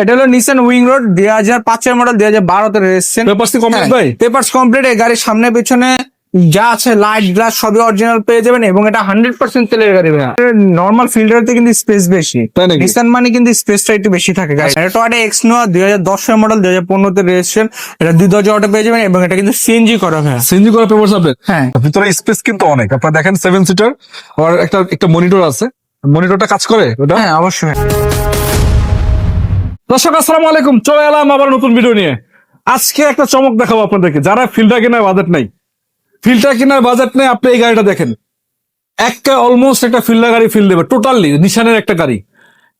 এটা হলো Nissan wing road দুই হাজার পাঁচের মডেল দুই হাজার বারোতে রেজিস্ট্রেশন পেপারস কমপ্লিট ভাই? পেপারস কমপ্লিট এই গাড়ির সামনে পেছনে যা আছে লাইট গ্লাস সবই অরিজিনাল পেয়ে যাবেন এবং এটা হান্ড্রেড পার্সেন্ট তেলের গাড়ি ভাইয়া। নর্মাল ফিল্টারতে কিন্তু স্পেস বেশি? নিসান মানে কিন্তু স্পেসটা একটু বেশি থাকে গাড়ি এটা টয়টা এক্স নোয়া দুই হাজার দশের মডেল দুই হাজার পনেরোতে রেজিস্ট্রেশন এটা দুই দরজা অটো পেয়ে যাবেন এবং এটা কিন্তু সিএনজি করা ভাইয়া। সিএনজি করা পেপারস আপডেট হ্যাঁ। ভিতরে স্পেস কিন্তু অনেক। আপনারা দেখেন সেভেন সিটার আর একটা একটা মনিটর আছে। মনিটরটা কাজ করে ওটা? হ্যাঁ অবশ্যই। দর্শক, আসসালামু আলাইকুম। চলে এলাম আবার নতুন ভিডিও নিয়ে। আজকে একটা চমক দেখাবো আপনাদেরকে। যারা ফিল্টার কেনার বাজেট নাই, ফিল্টার কেনার বাজেট নেই, আপনি এই গাড়িটা দেখেন। একটা অলমোস্ট একটা ফিল্ডার গাড়ি ফিল দেবে টোটালি নিশানের একটা গাড়ি।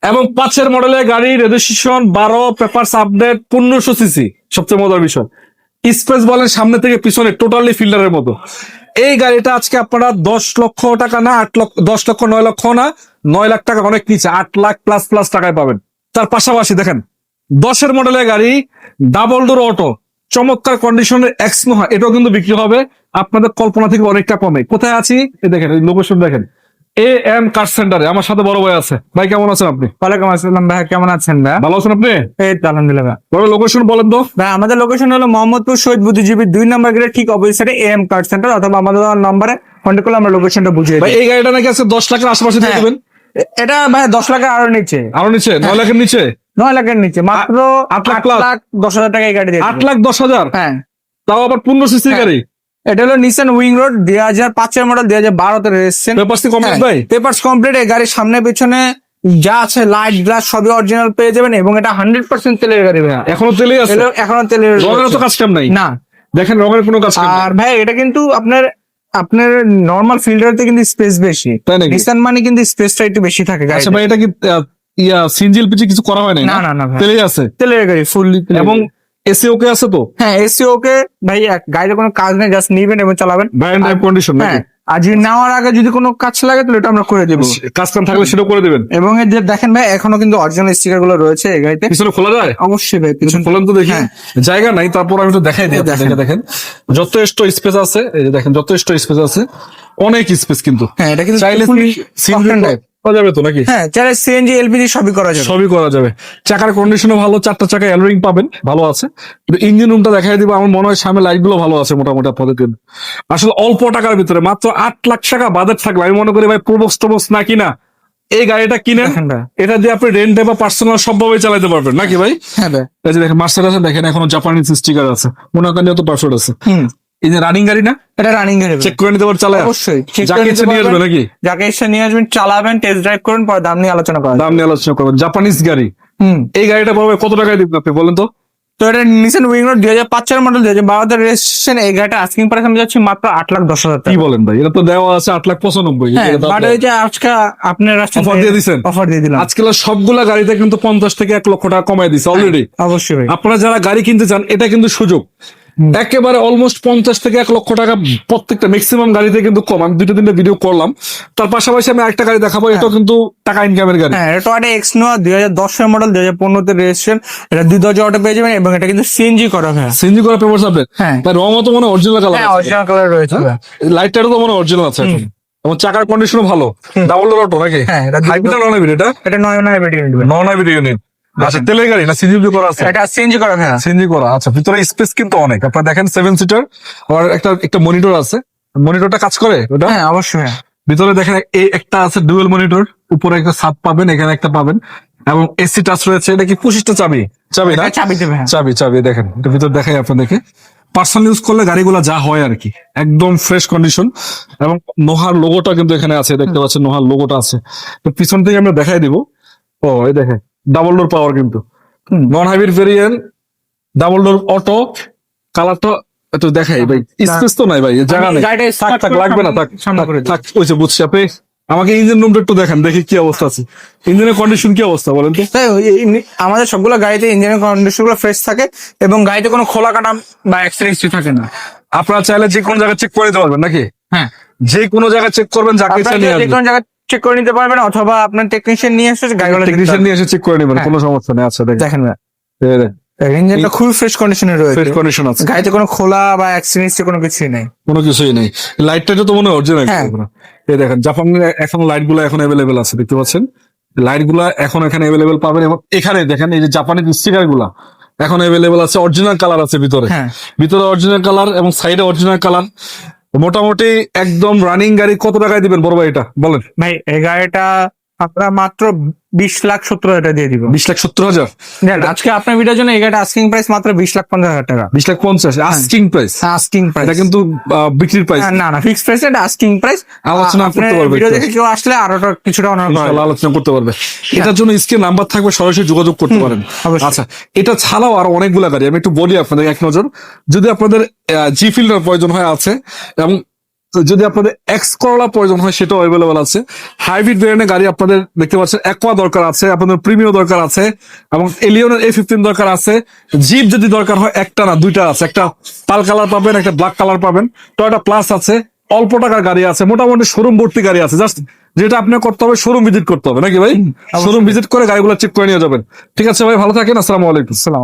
এবং পাঁচের মডেলের গাড়ি রেজিস্ট্রেশন বারো পেপারস আপডেট পনেরোশো সিসি সবচেয়ে মজার বিষয়। স্পেস বলেন সামনে থেকে পিছনে টোটালি ফিল্ডারের মতো। এই গাড়িটা আজকে আপনারা দশ লক্ষ টাকা না, আট লক্ষ, দশ লক্ষ, নয় লক্ষ না, নয় লাখ টাকা, অনেক নিচে, আট লাখ প্লাস প্লাস টাকায় পাবেন। তার পাশাপাশি দেখেন দশের মডেলের গাড়ি ডাবল ডোর অটো চমৎকার কন্ডিশনের এক্সমোহা এটাও কিন্তু বিক্রি হবে। আপনাদের কল্পনা থেকে অনেকটা কমে। কোথায় আছি? দেখেন লোকেশন দেখেন। এ এম কার সেন্টারে আমার সাথে বড় ভাই আছে। ভাই কেমন আছেন আপনি? ওয়ালাইকুম আসসালাম ভাই কেমন আছেন ভাই? ভালো আছেন আপনি? এই তো আলহামদুলিল্লাহ ভাই। বড় লোকেশন বলেন তো। ভাই আমাদের লোকেশন হলো মোহাম্মদপুর শহীদ বুদ্ধিজীবী দুই নম্বর গেটের ঠিক অপোজিটে এম কার্ড সেন্টার অথবা আমাদের নম্বরে কন্ট্যাক্ট করলে আমরা লোকেশনটা বুঝিয়ে ভাই দিই। এই গাড়িটা নাকি আছে দশ লাখের আশেপাশে দিয়ে হ্যাঁ। দেবেন? এ- এটা ভাই দশ লাখের আরও নিচে। আরও নিচে? নয় লাখের নিচে? নয় লাখের নিচে মাত্র আট লাখ? লাখ দশ হাজার টাকা এই গাড়ি দিয়ে আট লাখ দশ হাজার? হ্যাঁ। তাও আবার পনেরো সিসির হ্যাঁ। গাড়ি? এটা হলো নিসান উইং রোড দুই হাজার পাঁচের মডেল দুই হাজার বারোতে রেজিস্ট্রেশন পেপারস কমপ্লিট ভাই? পেপারস কমপ্লিট এই গাড়ির সামনে পেছনে যা আছে লাইট গ্লাস সবই অরিজিনাল পেয়ে যাবেন এবং এটা হান্ড্রেড পার্সেন্ট তেলের গাড়ি ভাইয়া। এখনও তেলেই আছে? এখনও তেলের রঙের তো কাজ নাই? না। দেখেন রঙের কোনো কাজ আর ভাই এটা কিন্তু আপনার আপনার নর্মাল ফিল্ডারতে কিন্তু স্পেস বেশি। নিসান মানে কিন্তু স্পেসটা একটু বেশি থাকে আচ্ছা ভাই এটা কি ইয়া সিনজিএল পিছে কিছু করা হয় না? না না না তেলে আছে? তেলের গাড়ি ফুললি এবং এসি কে আছে তো? হ্যাঁ এসি ওকে ভাই গাড়ির গাড়িতে কোনো কাজ নেই জাস্ট নিবেন এবং চালাবেন। ব্র্যান্ড কন্ডিশন হ্যাঁ নাকি? আর যদি নেওয়ার আগে যদি কোনো কাজ লাগে তাহলে এটা আমরা করে দেবো। কাজ কাম থাকলে সেটাও করে দিবেন। এবং এই যে দেখেন ভাই এখনও কিন্তু অরিজিনাল স্টিকারগুলো রয়েছে এই গাড়িতে। পিছনে খোলা যায়? অবশ্যই ভাই পিছনে খোলেন তো দেখি। হ্যাঁ। জায়গা নাই তারপর আমি তো দেখাই দিই দেখেন। দেখেন। যথেষ্ট স্পেস আছে এই যে দেখেন যথেষ্ট স্পেস আছে। অনেক স্পেস কিন্তু। হ্যাঁ এটা কিন্তু চাইলে সিঙ্গেল type। করা যাবে তো নাকি? হ্যাঁ চাইলে সিএনজি এলপিজি সবই করা যাবে। সবই করা যাবে। চাকার কন্ডিশনও ভালো চারটা চাকা অ্যালোরিং পাবেন ভালো আছে। কিন্তু ইঞ্জিন রুমটা দেখাই দিব আমার মনে হয় সামনে ভালো আছে মোটামুটি আপনাদের। জন্য আসলে অল্প টাকার ভিতরে মাত্র আট লাখ টাকা বাজেট থাকলে আমি মনে করি ভাই প্রবোস টবোস না কিনা এই গাড়িটা কিনেন। এটা দিয়ে আপনি রেন্টে বা পার্সোনাল সবভাবে চালাতে পারবেন নাকি ভাই? হ্যাঁ ভাই। দেখেন মার্সেল দেখেন এখনও জাপানিজ স্টিকার আছে। মনে করেন তো পাসওয়ার্ড আছে। এই যে রানিং গাড়ি না? এটা রানিং গাড়ি চেক করে নিতে চালায়। অবশ্যই। যাকে ইচ্ছে নিয়ে আসবে নাকি? যাকে নিয়ে আসবেন চালাবেন টেস্ট ড্রাইভ করুন পরে দাম নিয়ে আলোচনা দাম নিয়ে আলোচনা করবেন জাপানিজ গাড়ি। হুম। এই গাড়িটা কত টাকায় দিবেন আপনি বলেন তো? তো এটা নিসান দুই হাজার পাঁচ চার মডেল দুই হাজার বারোতে রেজিস্ট্রেশন এই গাড়িটা আস্কিং প্রাইস আমি যাচ্ছি মাত্র আট লাখ দশ হাজার কি বলেন ভাই? এটা তো দেওয়া আছে আট লাখ পঁচানব্বই। হ্যাঁ বাট ওই যে আজকে আপনার দিয়ে? অফার দিয়ে দিলাম। আজকাল সবগুলা গাড়িতে কিন্তু পঞ্চাশ থেকে এক লক্ষ টাকা কমাই দিছে অলরেডি অবশ্যই আপনারা যারা গাড়ি কিনতে চান এটা কিন্তু সুযোগ। একেবারে অলমোস্ট পঞ্চাশ থেকে এক লক্ষ টাকা প্রত্যেকটা ম্যাক্সিমাম গাড়িতে কিন্তু কম। আমি দুটো তিনটা ভিডিও করলাম। তার পাশাপাশি আমি একটা গাড়ি দেখাবো এটাও কিন্তু টাকা ইনকামের গাড়ি। হ্যাঁ এটা একটা এক্স নোয়া দুই হাজার দশের মডেল দুই হাজার পনেরোতে রেজিস্ট্রেশন এটা দুই দরজা অটো পেয়ে যাবেন এবং এটা কিন্তু সিএনজি করা হ্যাঁ। সিএনজি করা পেপার আপডেট হ্যাঁ। রঙও তো মনে অরিজিনাল কালার হ্যাঁ অরিজিনাল কালার রয়েছে ভাই। লাইটটারও তো মনে অরিজিনাল আছে। এবং চাকার কন্ডিশনও ভালো। ডাবল ডোর অটো নাকি? হ্যাঁ হাইব্রিড নন হাইব্রিড এটা? এটা নয় নয় বেটি নিবে নন হাইব্রিড ইউনিট আচ্ছা তেলের গাড়ি না সিজিবি করা আছে? এটা সিএনজি করা ভাই সিএনজি করা আচ্ছা ভিতরে স্পেস কিন্তু অনেক। আপনারা দেখেন সেভেন সিটার আর একটা একটা মনিটর আছে। মনিটরটা কাজ করে ওটা? হ্যাঁ অবশ্যই ভিতরে দেখেন এই একটা আছে ডুয়েল মনিটর উপরে একটা সাপ পাবেন এখানে একটা পাবেন। এবং এসি টাচ রয়েছে এটা কি পঁচিশটা চাবি? চাবি না? চাবি দেবে হ্যাঁ চাবি চাবি দেখেন এটা ভিতর দেখাই আপনাদেরকে। পার্সোনাল ইউজ করলে গাড়িগুলো যা হয় আর কি একদম ফ্রেশ কন্ডিশন এবং নোহার লোগোটা কিন্তু এখানে আছে দেখতে পাচ্ছেন নোহার লোগোটা আছে। তো পিছন থেকে আমরা দেখাই দিব। ও এই দেখেন ডাবল ডোর পাওয়ার কিন্তু। Non hybrid variant double door auto কালারটা একটু দেখাই ভাই। স্পেস তো নাই ভাই জায়গা নেই। থাক থাক লাগবে না থাক। থাক ওই যে বুঝছি আপনি। আমাকে ইঞ্জিন রুমটা একটু দেখেন দেখি কি অবস্থা আছে। ইঞ্জিনের কন্ডিশন কি অবস্থা বলেন তো। আমাদের সবগুলো গাড়িতে ইঞ্জিনের কন্ডিশনগুলো ফ্রেশ থাকে এবং গাড়িতে কোনো খোলা কাটা বা অ্যাক্সিডেন্ট হিস্ট্রি থাকে না। আপনারা চাইলে যে কোনো জায়গায় চেক করে দিতে পারবেন নাকি? হ্যাঁ। যে কোনো জায়গায় চেক করবেন যাকে আপনারা নিয়ে যে কোনো জায়গায় চেক করে নিতে পারবেন অথবা আপনার টেকনিশিয়ান নিয়ে এসে গাড়িগুলো টেকনিশিয়ান নিয়ে এসে চেক করে নেবেন হ্যাঁ। কোনো সমস্যা নেই আচ্ছা দেখেন। ইঞ্জিনটা খুবই ফ্রেশ কন্ডিশনে রয়েছে। ফ্রেশ কন্ডিশন আছে। গাড়িতে কোনো খোলা বা অ্যাক্সিডেন্ট হিস্ট্রি কোনো কিছুই নেই। কোনো কিছুই নেই। লাইটটা তো মনে হয় অরিজিনাল হ্যাঁ। এই দেখেন জাপানের এখন অ্যাভেলেবেল আছে দেখতে পাচ্ছেন? এখন এখানে অ্যাভেলেবেল পাবেন এবং এখানে দেখেন এই যে গুলা এখন অ্যাভেলেবেল আছে অরিজিনাল কালার আছে ভিতরে। হ্যাঁ। ভিতরে অরিজিনাল কালার এবং সাইডে অরিজিনাল কালার মোটামুটি একদম রানিং গাড়ি কত টাকায় দিবেন বড় ভাই এটা? বলেন। ভাই এই গাড়িটা আমরা মাত্র বিশ লাখ সত্তর হাজার দিয়ে দিব। বিশ লাখ সত্তর হাজার? আজকে আপনার ভিডিওর জন্য এই গাড়িটা আস্কিং প্রাইস মাত্র বিশ লাখ পঞ্চাশ হাজার টাকা। বিশ লাখ পঞ্চাশ আস্কিং প্রাইস আস্কিং প্রাইস এটা কিন্তু বিক্রির প্রাইস না না ফিক্স প্রাইস এটা আস্কিং প্রাইস আলোচনা করতে পারবে ভিডিও দেখে কেউ আসলে আরও কিছুটা অনার আলোচনা করতে পারবে। এটার জন্য স্ক্রিন নাম্বার থাকবে সরাসরি যোগাযোগ করতে পারেন। আচ্ছা এটা ছাড়াও আরও অনেকগুলা গাড়ি আমি একটু বলি আপনাদের এক নজর। যদি আপনাদের জি ফিল্ডার প্রয়োজন হয় আছে এবং যদি আপনাদের এক্স করলা প্রয়োজন হয় সেটাও অ্যাভেলেবল আছে। হাইব্রিড ভেরিয়েন্টের গাড়ি আপনাদের দেখতে পাচ্ছেন একোয়া দরকার আছে আপনাদের প্রিমিয় দরকার আছে এবং এলিয়নের এ ফিফটিন দরকার আছে। জিপ যদি দরকার হয় একটা না দুইটা আছে। একটা পাল কালার পাবেন একটা ব্ল্যাক কালার পাবেন। টয়টা প্লাস আছে অল্প টাকার গাড়ি আছে মোটামুটি শোরুম ভর্তি গাড়ি আছে। জাস্ট যেটা আপনার করতে হবে শোরুম ভিজিট করতে হবে। নাকি ভাই? শোরুম ভিজিট করে গাড়িগুলো চেক করে নিয়ে যাবেন। ঠিক আছে ভাই ভালো থাকেন আসসালামু আলাইকুম। সালাম